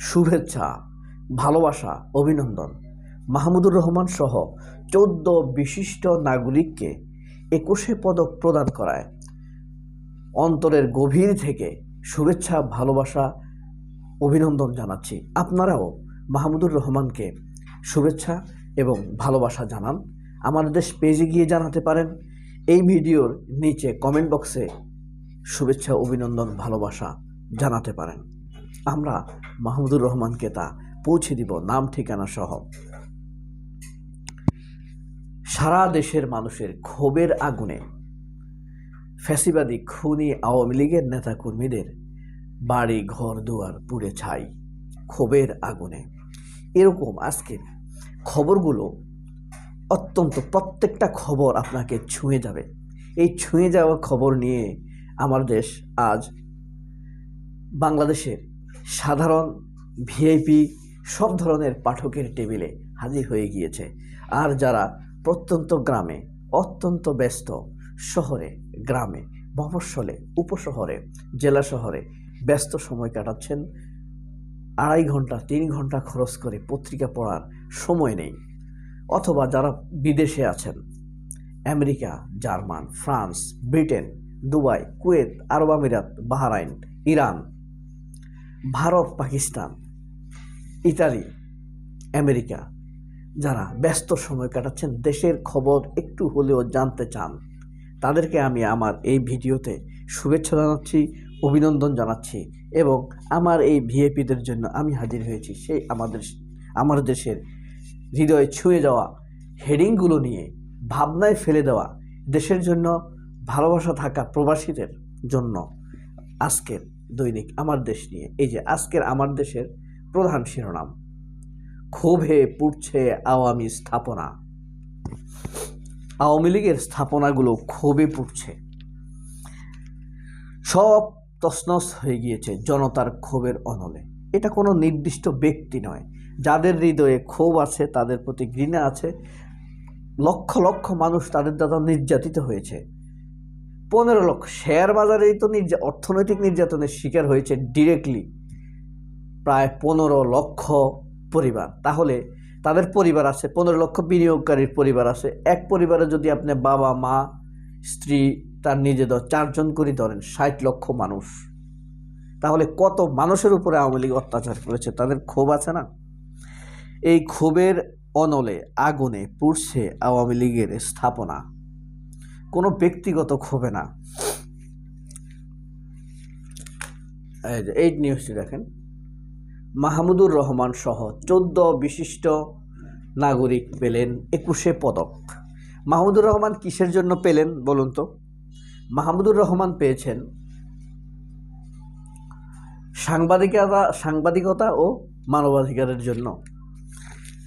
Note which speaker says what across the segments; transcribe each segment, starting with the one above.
Speaker 1: শুভেচ্ছা, ভালোবাসা, অভিনন্দন। মাহমুদুর রহমান সহ চৌদ্দ বিশিষ্ট নাগরিককে একুশে পদক প্রদান করায়। অন্তরের গভীর থেকে শুভেচ্ছা, ভালোবাসা, অভিনন্দন জানাচ্ছি। আপনারাও মাহমুদুর রহমানকে শুভেচ্ছা এবং ভালোবাসা জানান। আমাদের দেশ পেজে গিয়ে জানাতে পারেন। এই ভিডিওর নিচে কমেন্ট বক্সে শুভেচ্ছা, অভিনন্দন, ভালোবাসা জানাতে পারেন। আমরা মাহমুদুর রহমানকে তা পৌঁছে দিব নাম ঠিকানা সহ। সারা দেশের মানুষের ক্ষোভের আগুনে ফ্যাসিবাদী খুনি আওয়ামী লীগের নেতাকর্মীদের বাড়ি ঘর দুয়ার পুড়ে ছাই, ক্ষোভের আগুনে। এরকম আজকের খবরগুলো অত্যন্ত প্রত্যেকটা খবর আপনাকে ছুঁয়ে যাবে। এই ছুঁয়ে যাওয়া খবর নিয়ে আমার দেশ আজ বাংলাদেশের সাধারণ ভিআইপি সব ধরনের পাঠকের টেবিলে হাজির হয়ে গিয়েছে। আর যারা প্রত্যন্ত গ্রামে, অত্যন্ত ব্যস্ত শহরে, গ্রামে, মফস্বলে, উপশহরে, জেলা শহরে ব্যস্ত সময় কাটাচ্ছেন, আড়াই ঘণ্টা, তিন ঘণ্টা খরচ করে পত্রিকা পড়ার সময় নেই। অথবা যারা বিদেশে আছেন, America, German, France, Britain, Dubai, Kuwait, আরব আমিরাত, Bahrain, Iran Bharat, Pakistan, Italy, America, যারা ব্যস্ত সময় কাটাচ্ছেন, দেশের খবর একটু হলেও জানতে চান, তাদেরকে আমি আমার এই ভিডিওতে শুভেচ্ছা জানাচ্ছি, অভিনন্দন জানাচ্ছি এবং আমার এই ভিএপিদের জন্য আমি হাজির হয়েছি। সেই আমাদের, আমার দেশের হৃদয়ে ছুঁয়ে যাওয়া, হেডিংগুলো নিয়ে, ভাবনায় ফেলে দেওয়া, দেশের জন্য ভালোবাসা থাকা প্রবাসীদের জন্য আজকের দৈনিক আমার দেশ নিয়ে। এই যে আজকের আমার দেশের প্রধান শিরোনাম। ক্ষোভে পুড়ছে আওয়ামী স্থাপনা। আওয়ামী লীগের স্থাপনাগুলো ক্ষোভে পুড়ছে। সব তসনস হয়ে গিয়েছে জনতার ক্ষোভের অনলে। এটা কোনো নির্দিষ্ট ব্যক্তি নয়। যাদের হৃদয়ে ক্ষোভ আছে, তাদের প্রতি ঘৃণা আছে। লক্ষ লক্ষ মানুষ তাদের দ্বারা নির্যাতিত হয়েছে। পনেরো লক্ষ। শেয়ার বাজারেই তো নির্যা, অর্থনৈতিক নির্যাতনের শিকার হয়েছে ডিরেক্টলি প্রায় পনেরো লক্ষ পরিবার। তাহলে তাদের পরিবার আছে, পনেরো লক্ষ বিনিয়োগকারীর পরিবার আছে। এক পরিবারে যদি আপনি বাবা, মা, স্ত্রী, তার নিজেদের চারজন করে ধরেন, ষাট লক্ষ মানুষ, তাহলে কত মানুষের উপরে আওয়ামী লীগ অত্যাচার করেছে? তাদের ক্ষোভ আছে না? এই ক্ষোভের অনলে, আগুনে পুড়ছে আওয়ামী লীগের স্থাপনা। কোনো ব্যক্তিগত ক্ষোভে না। এই নিউজটি দেখেন। মাহমুদুর রহমান সহ চোদ্দ বিশিষ্ট নাগরিক পেলেন একুশে পদক। মাহমুদুর রহমান কিসের জন্য পেলেন বলুন তো? মাহমুদুর রহমান পেয়েছেন সাংবাদিকতা সাংবাদিকতা ও মানবাধিকারের জন্য।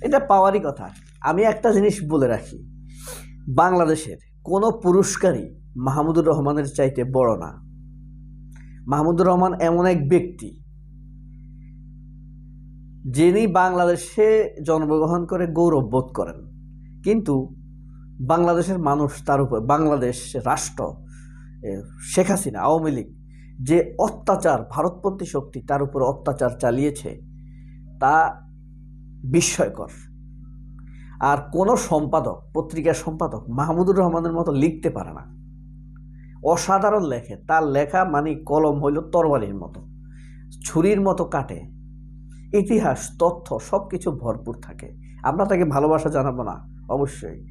Speaker 1: এটা পাওয়ারই কথা। আমি একটা জিনিস বলে রাখি। বাংলাদেশের কোনো পুরস্কারই মাহমুদুর রহমানের চাইতে বড় না। মাহমুদুর রহমান এমন এক ব্যক্তি যিনি বাংলাদেশে জন্মগ্রহণ করে গৌরব বোধ করেন। কিন্তু বাংলাদেশের মানুষ তার উপর, বাংলাদেশ রাষ্ট্র শেখ হাসিনা, আওয়ামী লীগ যে অত্যাচার ভারতপন্থী শক্তি তার উপর অত্যাচার চালিয়েছে, তা বিস্ময়কর। আর কোনো সম্পাদক, পত্রিকার সম্পাদক মাহমুদুর রহমানের মতো লিখতে পারে না। অসাধারণ লেখে। তার লেখা মানে কলম হইল তরবারির মতো। ছুরির মতো কাটে। ইতিহাস, তথ্য সব কিছু ভরপুর থাকে। আমরা তাকে ভালোবাসা জানাব না, অবশ্যই।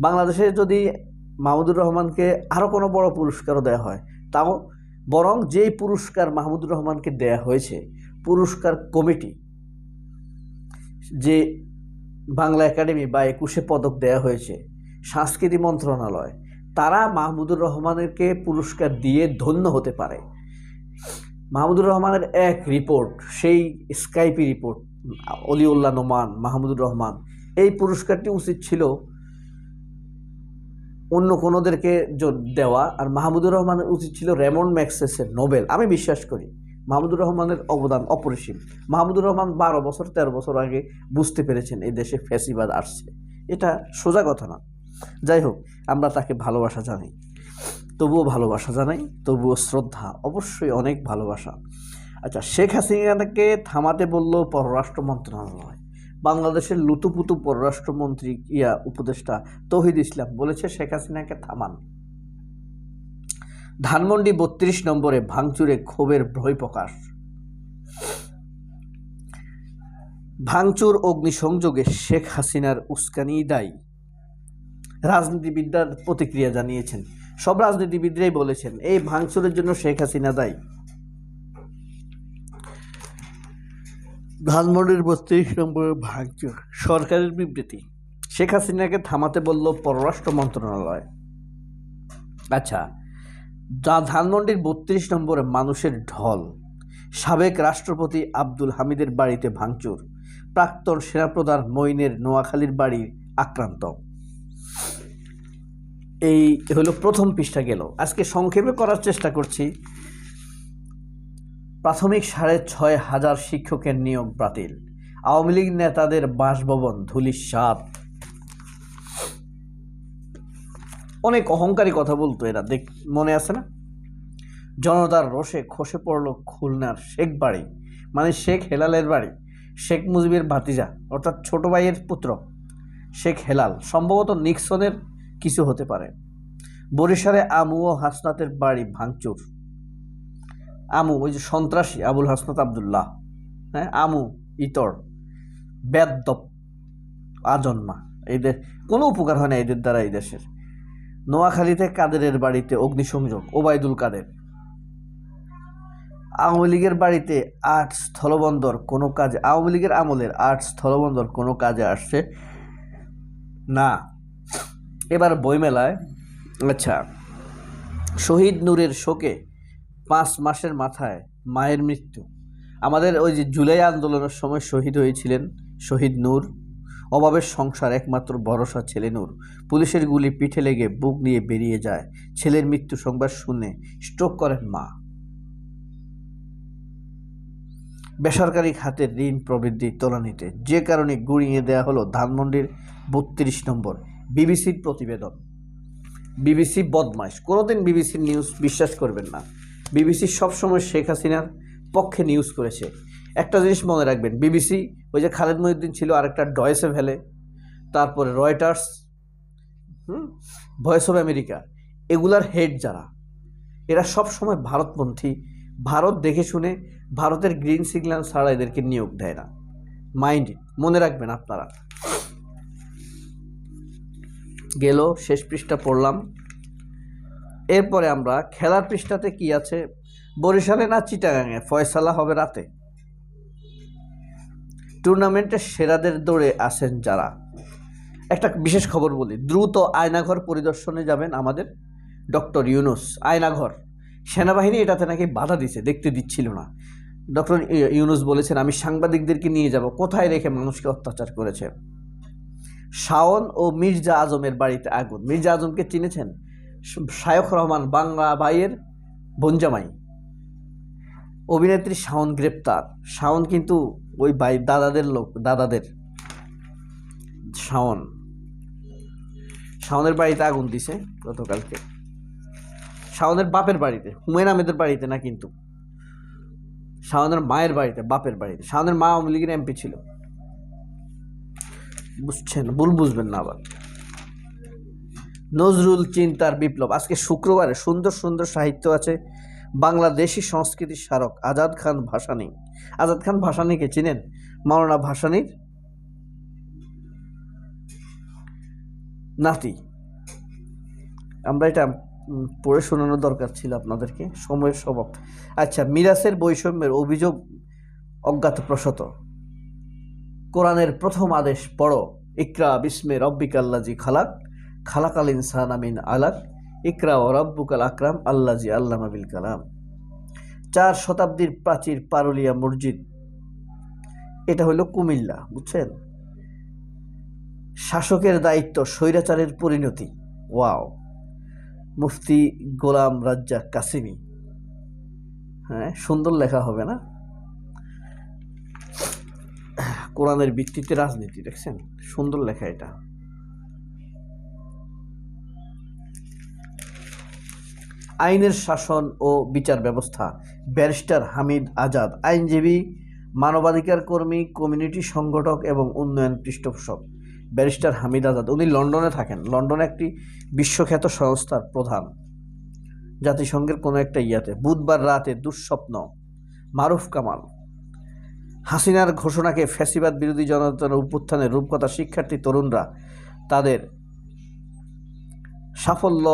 Speaker 1: বাংলাদেশে যদি মাহমুদুর রহমানকে আরও কোনো বড় পুরস্কারও দেওয়া হয়, তাও বরং যেই পুরস্কার মাহমুদুর রহমানকে দেয়া হয়েছে, পুরস্কার কমিটি, যে বাংলা একাডেমি বা একুশে পদক দেয়া হয়েছে। সংস্কৃতি মন্ত্রণালয়, তারা মাহমুদুর রহমানকে পুরস্কার দিয়ে ধন্য হতে পারে। মাহমুদুর রহমানের এক রিপোর্ট, সেই স্কাইপি রিপোর্ট, অলিউল্লাহ নোমান, মাহমুদুর রহমান, এই পুরস্কারটি উচিত ছিল অন্য কোনোদেরকে দেওয়া। আর মাহমুদুর রহমানের উচিত ছিল রেমন্ড ম্যাক্সেসের নোবেল। আমি বিশ্বাস করি মাহমুদুর রহমানের অবদান অপরিসীম। মাহমুদুর রহমান বারো বছর, তেরো বছর আগে বুঝতে পেরেছেন এই দেশে ফ্যাসিবাদ আসছে। এটা সোজা কথা না। যাই হোক, আমরা তাকে ভালোবাসা জানাই। তবুও ভালোবাসা জানাই, তবুও শ্রদ্ধা, অবশ্যই অনেক ভালোবাসা। আচ্ছা শেখ হাসিনাকে থামাতে বলল পররাষ্ট্র মন্ত্রণালয়। বাংলাদেশের লুতুপুতু পররাষ্ট্রমন্ত্রী ইয়া উপদেষ্টা তহিদ ইসলাম বলেছে, শেখ হাসিনাকে থামান। ধানমন্ডি বত্রিশ নম্বরে ভাঙচুরে ক্ষোভের ভয় প্রকাশ ভাঙচুর অগ্নিসংযোগে শেখ হাসিনার উস্কানি দায়ী। রাজনীতিবিদরা প্রতিক্রিয়া জানিয়েছেন। সব রাজনীতিবিদরাই বলেছেন এই ভাঙচুরের জন্য শেখ হাসিনা দায়ী। ধানমন্ডির বত্রিশ নম্বরে ভাঙচুর সরকারের বিবৃতি। শেখ হাসিনাকে থামাতে বলল পররাষ্ট্র মন্ত্রণালয়। আচ্ছা যা ধানমন্ডির বত্রিশ নম্বরে মানুষের ঢল। সাবেক রাষ্ট্রপতি আব্দুল হামিদের বাড়িতে ভাঙচুর। প্রাক্তন সেনাপ্রধান মইনের নোয়াখালীর বাড়ি আক্রান্ত। এই হলো প্রথম পৃষ্ঠা গেল। আজকে সংক্ষেপে করার চেষ্টা করছি। প্রাথমিক সাড়ে ছয় হাজার শিক্ষকের নিয়োগ বাতিল। আওয়ামী লীগ নেতাদের বাসভবন ধুলিস্বাদ অনেক অহংকারী কথা বলতো এরা, দেখ, মনে আছে না? জনতার রোষে খসে পড়ল খুলনার শেখ বাড়ি মানে শেখ হেলালের বাড়ি, শেখ মুজিবের ভাতিজা, অর্থাৎ ছোট ভাইয়ের পুত্র, শেখ হেলাল। সম্ভবত নিক্সনের কিছু হতে পারে। বরিশালে আমু ও হাসনাতের বাড়ি ভাঙচুর। আমু, ওই যে সন্ত্রাসী, আবুল হাসনাত আবদুল্লাহ হ্যাঁ? আমু, ইতর বেদ্যপ আজন্মা। এদের, কোনো উপকার হয় না এদের দ্বারা এই দেশের। নোয়াখালীতে কাদেরের বাড়িতে অগ্নিসংযোগ, ওবায়দুল কাদের। আওয়ামী লীগের বাড়িতে আট স্থলবন্দর, কোনো কাজে, আওয়ামী লীগের আমলের আট স্থলবন্দর, কোনো কাজে আসছে না। এবার বইমেলায় আচ্ছা শহীদ নূরের শোকে পাঁচ মাসের মাথায় মায়ের মৃত্যু। আমাদের ওই যে জুলাই আন্দোলনের সময় শহীদ হয়েছিলেন শহীদ নূর। অভাবের সংসার একমাত্র ভরসা ছেলে নূর। পুলিশের গুলি পিঠে লেগে বুক নিয়ে বেরিয়ে যায়। ছেলের মৃত্যু সংবাদ শুনে স্ট্রোক করেন মা। বেসরকারি খাতের ঋণ প্রবৃদ্ধি তোলানিতে। যে কারণে গুড়িয়ে দেওয়া হলো ধানমন্ডির বত্রিশ নম্বর বিবিসির প্রতিবেদন। বিবিসি বদমাইশ। কোনোদিন বিবিসির নিউজ বিশ্বাস করবেন না। বিবিসি সবসময় শেখ হাসিনার পক্ষে নিউজ করেছে। একটা জিনিস মনে রাখবেন, বিবিসি, ওই যে খালেদ মহিউদ্দিন ছিল, আরেকটা ডয়েসে ভ্যালে তারপরে রয়টার্স হুম ভয়েস অফ আমেরিকা এগুলার হেড যারা, এরা সব সময় ভারতপন্থী, ভারত দেখে শুনে ভারতের গ্রিন সিগন্যাল ছাড়া এদেরকে নিয়োগ দেয় না। মাইন্ড মনে রাখবেন আপনারা। গেল, শেষ পৃষ্ঠা পড়লাম। এরপরে আমরা, খেলার পৃষ্ঠাতে কি আছে? বরিশালে না চিটাগাঙে ফয়সালা হবে রাতে। টুর্নামেন্টের সেরাদের দৌড়ে আসেন যারা। একটা বিশেষ খবর বলি, দ্রুত আয়নাঘর পরিদর্শনে যাবেন আমাদের ডক্টর ইউনুস। আয়নাঘর, সেনাবাহিনী এটাতে নাকি বাধা দিছে, দেখতে দিচ্ছিল না। ডক্টর ইউনুস বলেছেন, আমি সাংবাদিকদেরকে নিয়ে যাব, কোথায় রেখে মানুষকে অত্যাচার করেছে? শাওন ও মির্জা আজমের বাড়িতে আগুন। মির্জা আজমকে চিনেছেন? শায়ক রহমান বাংলা ভাইয়ের বঞ্জামাই অভিনেত্রী শাওন গ্রেপ্তার। শাওন কিন্তু ওই ভাই, দাদাদের লোক, দাদাদের। শাওন। শাওনের বাড়িতে আগুন দিছে গতকালকে। শাওনের বাপের বাড়িতে, হুমায়ুন আহমেদের বাড়িতে না কিন্তু। শাওনের মায়ের বাড়িতে, বাপের বাড়িতে। শাওনের মা আওয়ামী লীগের এমপি ছিল। বুঝছেন? ভুল বুঝবেন না আবার। নজরুল চিন্তার বিপ্লব। আজকে শুক্রবারে সুন্দর সুন্দর সাহিত্য আছে। বাংলাদেশি সংস্কৃতির স্মারক আজাদ খান ভাসানী। আজাদ খান ভাসানীকে চিনেন? মাওলানা ভাসানীর নাতি। আমরা এটা পড়ে শোনানোর দরকার ছিল আপনাদেরকে, সময়ের স্বভাব। আচ্ছা মিরাসের বৈষম্যের অভিযোগ অজ্ঞাতপ্রসত কোরআনের প্রথম আদেশ পড়ো, ইকরা বিস্মে রব্বিকাল্লাজি খালাক, খালাকাল ইনসান আমিন আলাক। ইকরা ও রব্বুকাল আকরাম আল্লাজি আল্লামা বিল কালাম। চার শতাব্দীর প্রাচীর পারুলিয়া মসজিদ। এটা হলো কুমিল্লা, বুঝছেন? শাসকের দায়িত্ব স্বৈরাচারের পরিণতি। ওয়াও। মুফতি গোলাম রাজ্জাক কাসিমি। হ্যাঁ সুন্দর লেখা হবে না? কোরআনের ভিত্তিতে রাজনীতি, দেখছেন? সুন্দর লেখা এটা। আইনের শাসন ও বিচার ব্যবস্থা। ব্যারিস্টার হামিদ আজাদ, আইনজীবী, মানবাধিকার কর্মী, কমিউনিটি সংগঠক এবং উন্নয়ন পৃষ্ঠপোষক। ব্যারিস্টার হামিদ আজাদ, উনি লন্ডনে থাকেন। লন্ডনে একটি বিশ্বখ্যাত সংস্থার প্রধান। জাতিসংঘের কোনো একটা ইয়াতে। বুধবার রাতে দুঃস্বপ্ন, মারুফ কামাল। হাসিনার ঘোষণাকে ফ্যাসিবাদ বিরোধী জনতার উত্থানের রূপকথা শিক্ষার্থী তরুণরা তাদের সাফল্য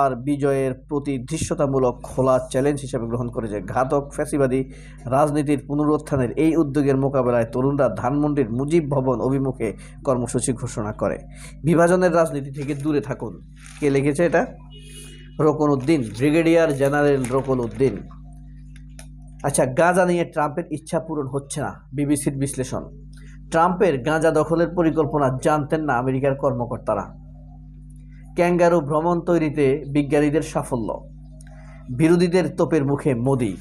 Speaker 1: আর বিজয়ের প্রতি দৃশ্যতামূলক খোলা চ্যালেঞ্জ হিসেবে গ্রহণ করেছে ঘাতক ফ্যাসিবাদী রাজনীতির পুনরুত্থানের এই উদ্যোগের মোকাবেলায় তরুণরা ধানমন্ডির মুজিব ভবন অভিমুখে কর্মসূচি ঘোষণা করে। বিভাজনের রাজনীতি থেকে দূরে থাকুন। কে লিখেছে এটা? রোকন উদ্দিন ব্রিগেডিয়ার জেনারেল রোকন উদ্দিন আচ্ছা গাঁজা নিয়ে ট্রাম্পের ইচ্ছা পূরণ হচ্ছে না, বিবিসির বিশ্লেষণ। ট্রাম্পের গাঁজা দখলের পরিকল্পনা জানতেন না আমেরিকার কর্মকর্তারা। ক্যাঙ্গারু ভ্রমণ তৈরিতে বিজ্ঞানীদের সাফল্য। বিরোধীদের তোপের মুখে মোদি।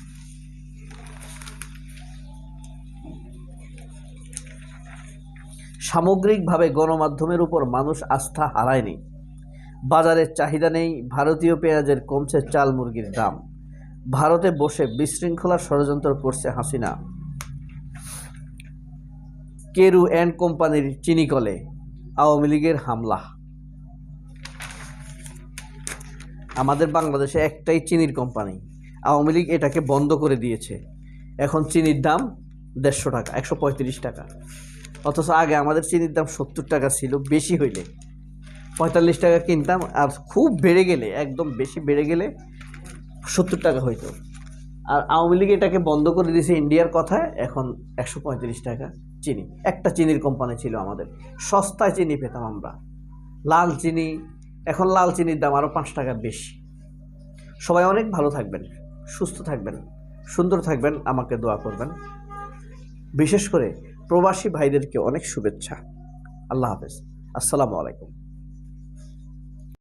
Speaker 1: সামগ্রিকভাবে গণমাধ্যমের উপর মানুষ আস্থা হারায়নি। বাজারের চাহিদা নেই, ভারতীয় পেঁয়াজের কমছে চাল মুরগির দাম। ভারতে বসে বিশৃঙ্খলার ষড়যন্ত্র করছে হাসিনা। কেরু অ্যান্ড কোম্পানির চিনিকলে আওয়ামী লীগের হামলা। আমাদের বাংলাদেশে একটাই চিনির কোম্পানি। আওয়ামী লীগ এটাকে বন্ধ করে দিয়েছে। এখন চিনির দাম দেড়শো টাকা, একশো পঁয়ত্রিশ টাকা। অথচ আগে আমাদের চিনির দাম সত্তর টাকা ছিল, বেশি হইলে। পঁয়তাল্লিশ টাকা কিনতাম, আর খুব বেড়ে গেলে, একদম বেশি বেড়ে গেলে সত্তর টাকা হইতো। আর আওয়ামী লীগ এটাকে বন্ধ করে দিয়েছে ইন্ডিয়ার কথায়, এখন একশো পঁয়ত্রিশ টাকা চিনি। একটা চিনির কোম্পানি ছিল আমাদের। সস্তায় চিনি পেতাম আমরা। লাল চিনি এখন লাল চিনির দাম আরও পাঁচ টাকা বেশি। সবাই অনেক ভালো থাকবেন, সুস্থ থাকবেন, সুন্দর থাকবেন, আমাকে দোয়া করবেন। বিশেষ করে প্রবাসী ভাইদেরকে অনেক শুভেচ্ছা। আল্লাহ হাফেজ। আসসালামু আলাইকুম।